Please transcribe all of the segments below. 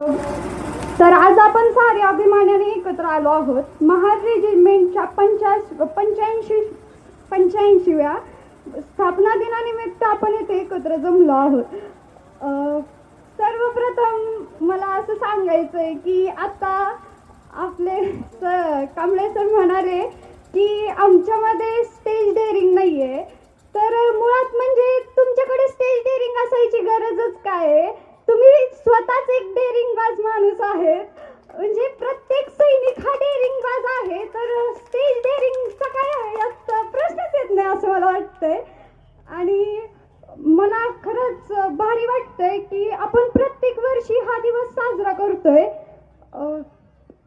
तर आज आपण सारे अभिमानाने एकत्र आलो आहोत. महार रेजिमेंटच्या पंच्या पंच्याऐंशी पंच्याऐंशीव्या स्थापना दिनानिमित्त आपण इथे एकत्र जमलो आहोत. सर्वप्रथम मला असं सांगायचं आहे की आता आपले स कांबळे सर म्हणाले की आमच्यामध्ये स्टेज डेअरिंग नाही आहे तर मुळात म्हणजे तुमच्याकडे स्टेज डेअरिंग असायची गरजच काय आहे तुम्ही स्वतःच एक डेअरिंग बाज माणूस आहे म्हणजे प्रत्येक सैनिक हा डेअरिंग बाज आहे. तर स्टेज डेअरिंगचा काय आहे यात प्रश्नच येत नाही असं मला वाटतंय. आणि मला खरंच भारी वाटतंय की आपण प्रत्येक वर्षी हा दिवस साजरा करतोय.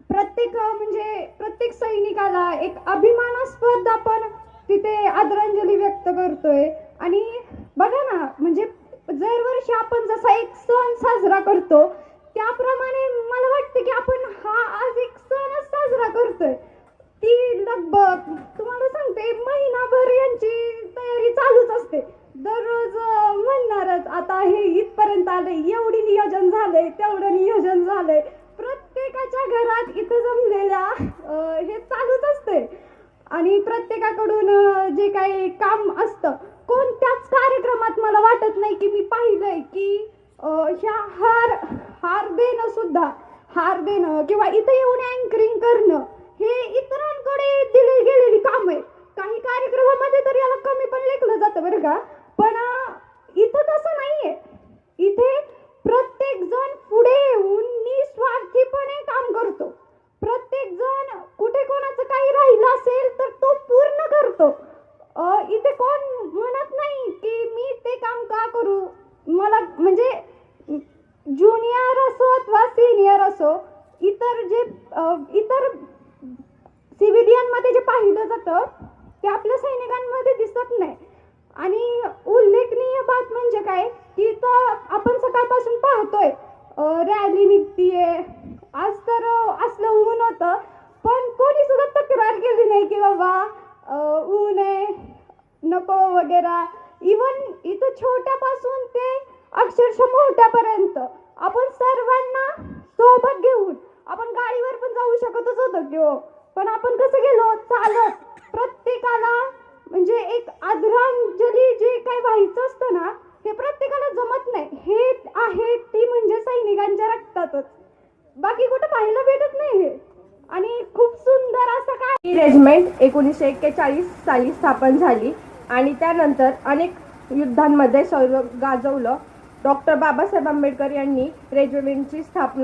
प्रत्येक म्हणजे प्रत्येक सैनिकाला एक अभिमानास्पद आपण तिथे आदरांजली व्यक्त करतोय. आणि बघा ना म्हणजे दरवर्षी आपण जसा एक सण साजरा करतो त्याप्रमाणे मला वाटतं की आपण हा आज एक सणच साजरा करतोय. ती लगभग तुम्हाला सांगते महिनाभर यांची तयारी चालूच असते. दररोज म्हणणारच आता हे इथपर्यंत आले एवढी नियोजन झालंय तेवढं नियोजन झालंय. प्रत्येकाच्या घरात इथं जमलेल्या हे चालूच असते. आणि प्रत्येकाकडून जे काही काम असतं कोणत्याच कार्यक्रमात मला वाटत नाही की मी पाहिलंय की ह्या हार हार देणं सुद्धा हार देणं किंवा इथं येऊन अँकरिंग करणं हे इतरांकडे दिली गेलेली काम आहे काही कार्यक्रमामध्ये तर याला कमी पण लेखलं जातं बरं का. पण इथं तसं नाहीये. इथे प्रत्येक जण पुढे येऊन निस्वार्थीपणे काम करतो. प्रत्येक जण कुठे कोणाचं काही राहिलं असेल तर तो पूर्ण करतो. इथे कोण म्हणत नाही की मी ते काम का करू? मला म्हणजे ज्युनियर असो अथवा सिनियर असो इतर जे इतर सिव्हिलियनमध्ये जे पाहिलं जातं ते आपल्या सैनिकांमध्ये दिसत नाही. आणि उल्लेखनीय बात म्हणजे काय की तर आपण सकाळपासून पाहतोय रॅली निघतीये. आज तर असलं ऊन होतं पण कोणी सुद्धा तक्रार केली नाही की बाबा ऊन आहे नको वगैरे. इवन इथं छोट्यापासून ते अक्षरशः मोठ्यापर्यंत. आपण सर्वांना सोबत घेऊन आपण गाडीवर पण जाऊ शकतच होतो घेऊ हो. पण आपण कसं गेलो? चालत. प्रत्येकाला म्हणजे एक आदरांजली जे काही व्हायचं असतं ना हे प्रत्येकाला जमत नाही. हे आहे ती म्हणजे सैनिकांच्या रक्तातच. बाकी कुठं पाहायला भेटत नाही हे. आणि खूप सुंदर असं काय? रेजिमेंट एकोणीसशे एक्केचाळीस साली स्थापन झाली आणि त्यानंतर अनेक युद्धांमध्ये शौर्य गाजवलं. डॉक्टर बाबासाहेब आंबेडकर यांनी रेजिमेंटची स्थापना